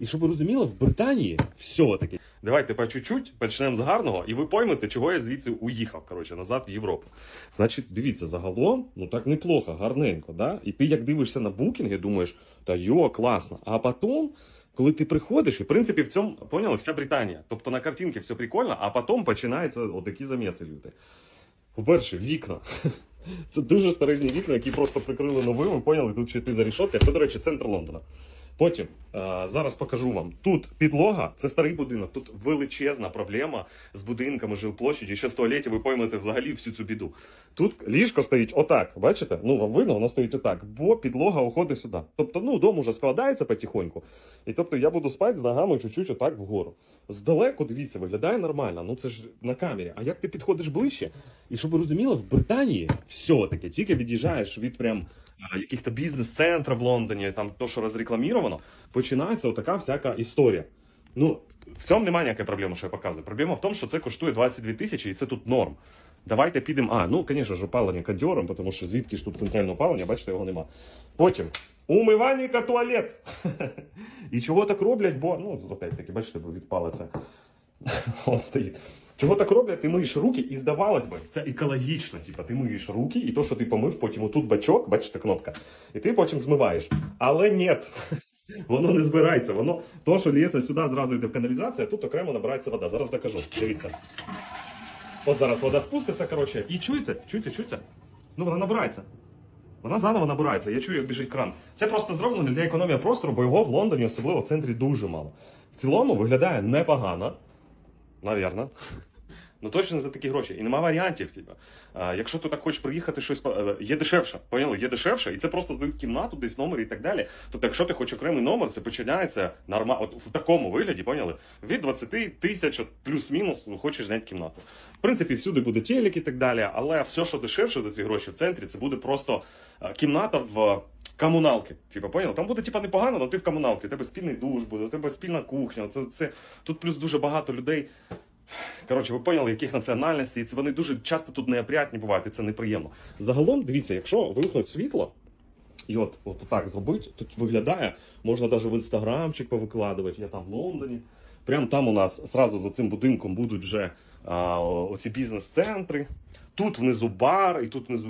І щоб ви розуміли, в Британії все таки. Давайте по чуть-чуть почнемо з гарного, і ви поймете, чого я звідси уїхав, коротше, назад в Європу. Значить, дивіться, загалом, ну так неплохо, гарненько, да? І ти як дивишся на букінги, думаєш, та йо, класно. А потім, коли ти приходиш, і в принципі в цьому поняли, вся Британія. Тобто на картинці все прикольно, а потім починаються отакі заміси люди. По-перше, вікна. Це дуже старезні вікна, які просто прикрили новими, поняли, тут ще ти за рішотки. Це, до речі, центр Лондона. Потім е, зараз покажу вам. Тут підлога, це старий будинок. Тут величезна проблема з будинками, жилплощадь. І ще з туалетів ви поймете взагалі всю цю біду. Тут ліжко стоїть отак. Бачите? Ну вам видно, воно стоїть отак, бо підлога уходить сюди. Тобто, ну дом уже складається потихоньку. І тобто я буду спати з ногами чуть-чуть отак вгору. Здалеку, дивіться, виглядає нормально. Ну це ж на камері. А як ти підходиш ближче? І щоб ви розуміли, в Британії все-таки тільки від'їжджаєш від прям яких-то бізнес-центрів в Лондоні, там то, що розрекламіровано, починається отака всяка історія. Ну, в цьому немає ніякої проблеми, що я показую. Проблема в тому, що це коштує 22 тисячі, і це тут норм. Давайте підемо. А, ну, звісно ж, опалення кондьором, тому що звідки ж тут центральне опалення, бачите, його нема. Потім умивальника туалет. І чого так роблять, бо, ну, опять таки, бачите, відпали це. Он стоїть. Чого так роблять? Ти миєш руки, і здавалось би, це екологічно. Типа, ти миєш руки, і то, що ти помив, потім отут бачок, бачите, кнопка, і ти потім змиваєш. Але ні. Воно не збирається. Воно то, що лється сюди, зразу йде в каналізацію, а тут окремо набирається вода. Зараз докажу. Дивіться. От зараз вода спуститься, коротше, і чуєте? Чуєте, чуєте? Ну вона набирається. Вона заново набирається. Я чую, як біжить кран. Це просто зроблено для економії простору, бо його в Лондоні, особливо в центрі, дуже мало. В цілому виглядає непогано. Навірно. Ну точно за такі гроші. І нема варіантів. Типу. А, якщо ти так хочеш приїхати, щось е, є дешевше. Поняли? Є дешевше, і це просто здають кімнату, десь номер і так далі. Тобто, якщо ти хочеш окремий номер, це починається норма... от в такому вигляді, поняли? Від 20 тисяч плюс-мінус хочеш зняти кімнату. В принципі, всюди буде телек і так далі, але все, що дешевше за ці гроші в центрі, це буде просто е, кімната в. Комуналки, типа, поняв? Там буде типа непогано, але ти в комуналці, у тебе спільний душ буде, у тебе спільна кухня. Це, це... Тут плюс дуже багато людей. Коротше, ви поняли, яких національностей, це вони дуже часто тут неопрятні бувають, і це неприємно. Загалом, дивіться, якщо вимкнуть світло, і от, от так зробити, тут виглядає, можна навіть в інстаграмчик повикладувати, я там в Лондоні. Прямо там у нас зразу за цим будинком будуть вже а, оці бізнес-центри. Тут внизу бар, і тут внизу